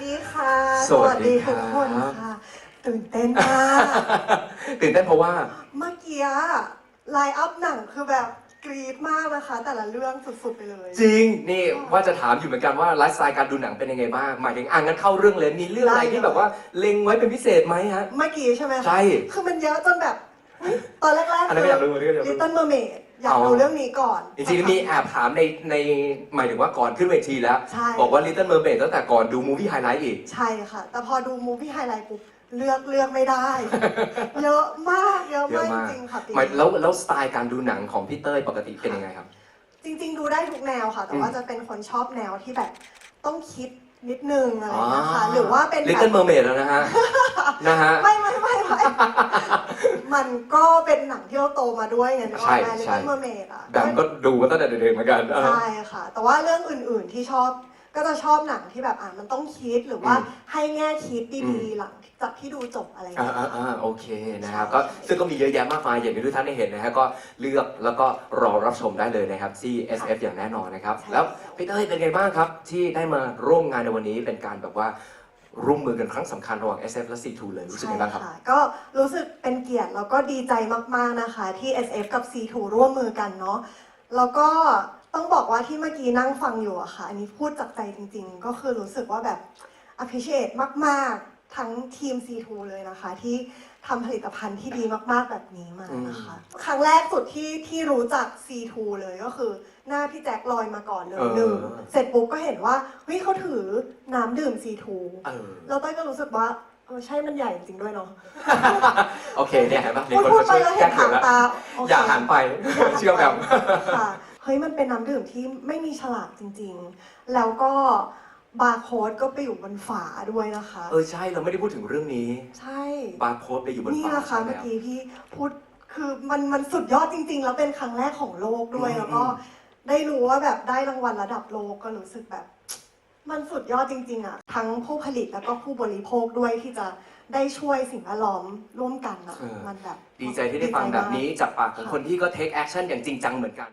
ดีค่ะ สวัสดีครับ ทุกคนค่ะ ตื่นเต้นมาก ตื่นเต้นเพราะว่า เมื่อกี้ไลน์อัพหนังคือแบบกรี๊ดมากนะคะ แต่ละเรื่องสุดๆไปเลย จริง นี่ว่าจะถามอยู่เหมือนกันว่าไลฟ์สไตล์การดูหนังเป็นยังไงบ้างหมายถึงอ่างั้นเข้าเรื่องเลยมีเรื่องอะไรได้เลย ที่แบบว่าเล็งไว้เป็นพิเศษไหมฮะ เมื่อกี้ใช่ไหมคะใช่คือมันเยอะจนแบบเฮ้ยตอนแรกๆอันนั้นก็อยากรู้อันนั้นก็อยากรู้ ลิตเติ้ลเมอร์เมด อยากเอาดูเรื่องนี้ก่อน จริงๆมีแอบถามในในหมายถึงว่าก่อนขึ้นเวทีแล้ว ใช่ บอกว่า Little Mermaid ตั้งแต่ก่อนดูมูฟี่ไฮไลท์อีก ใช่ค่ะ แต่พอดูมูฟี่ไฮไลท์ปุ๊บเลือกเลือกไม่ได้ เยอะมากเยอะเยอะมากมาก จริงๆค่ะปีหมายนี้ แล้วแล้วสไตล์การดูหนังของพี่เต้ยปกติเป็นยังไงครับ จริงๆ ดูได้ทุกแนวค่ะ แต่ว่าอืมจะเป็นคนชอบแนวที่แบบต้องคิดนิดนึงอะไรอย่างเงี้ยค่ะหรือว่าเป็นแบบ Little Mermaid แล้วนะฮะ นะฮะ ไม่ไม่ไม่ไม่ มันก็เป็นหนังที่เราโตมาด้วยไงนึกออกไหมใช่ ลิตใช่เติ้ลเมอร์เมดอะแบมก็ดูมาตั้งแต่เด็กๆเหมือนกันเออใช่ค่ะ แต่ว่าเรื่องอื่นๆที่ชอบก็จะชอบหนังที่แบบอะมันต้องคิดหรือว่าอืมให้แง่คิดอืดีม ๆหลังจากที่ดูจบอะไรอย่างอ่าเงี้ย อ่าอ่าโอเคนะครับใช่ก็ซึ่งก็มีเยอะแยะมากมายอย่างที่ทุกท่านได้เห็นนะฮะก็เลือกแล้วก็รอรับชมได้เลยนะครับที่ SF อย่างแน่นอนนะครับ ใช่ แล้วพี่เต้ยเป็นไงบ้างครับ ที่ได้มาร่วมงานในวันนี้เป็นการแบบว่า ร่วมมือกันครั้งสำคัญระหว่าง SF และ C2 เลยรู้สึกยังไงบ้างครับ ใช่ค่ะก็รู้สึกเป็นเกียรติแล้วก็ดีใจมาก ๆ นะคะ ที่ SF กับ C2 ร่วมมือกันเนาะแล้วก็ต้องบอกว่าที่เมื่อกี้นั่งฟังอยู่อะค่ะ อันนี้พูดจากใจจริง ๆ ก็คือรู้สึกว่าแบบ appreciate มาก ๆ ทั้งทีม C2 เลยนะคะ ที่ทำผลิตภัณฑ์ที่ดีมากๆแบบนี้มานะคะ ครั้งแรกสุดที่ที่รู้จัก C2 เลยก็คือ หน้าพี่แจ็คลอยมาก่อนเลยเออ หนึ่งเสร็จปุ๊บก็เห็นว่าเฮ้ยเขาถือน้ำดื่ม C2 เออแล้วเต้ยก็รู้สึกว่าเออใช่มันใหญ่จริงๆด้วยเนาะโอเคเนี่ยเห็นปะมีพูดคนพูดมาไปช่วยแล้วแก้เห็นเขิหานงแล้วตาโเค อย่าหันไปเชื่อแบบ ค่ะ เฮ้ย มันเป็นน้ำดื่มที่ไม่มีฉลากจริง ๆ แล้วก็ บาร์โค้ดก็ไปอยู่บนฝาด้วยนะคะ เออใช่เราไม่ได้พูดถึงเรื่องนี้ ใช่ บาร์โค้ดไปอยู่บนนี่ฝานะคะใช่เมื่อแล้วกี้พี่พูดคือมันมันสุดยอดจริง ๆ แล้วเป็นครั้งแรกของโลกด้วยอืม แล้วก็ ได้รู้ว่าแบบได้รางวัลระดับโลกก็รู้สึกแบบ มันสุดยอดจริง ๆอะทั้งผู้ผลิตแล้วก็ผู้บริโภคด้วยที่จะได้ช่วยสิ่งแวดล้อมร่วมกันอะเออมันแบบดีใจที่ได้ฟังแบบนี้ จากปากของค่ะคนที่ก็เทคแอคชั่นอย่างจริงจังเหมือนกัน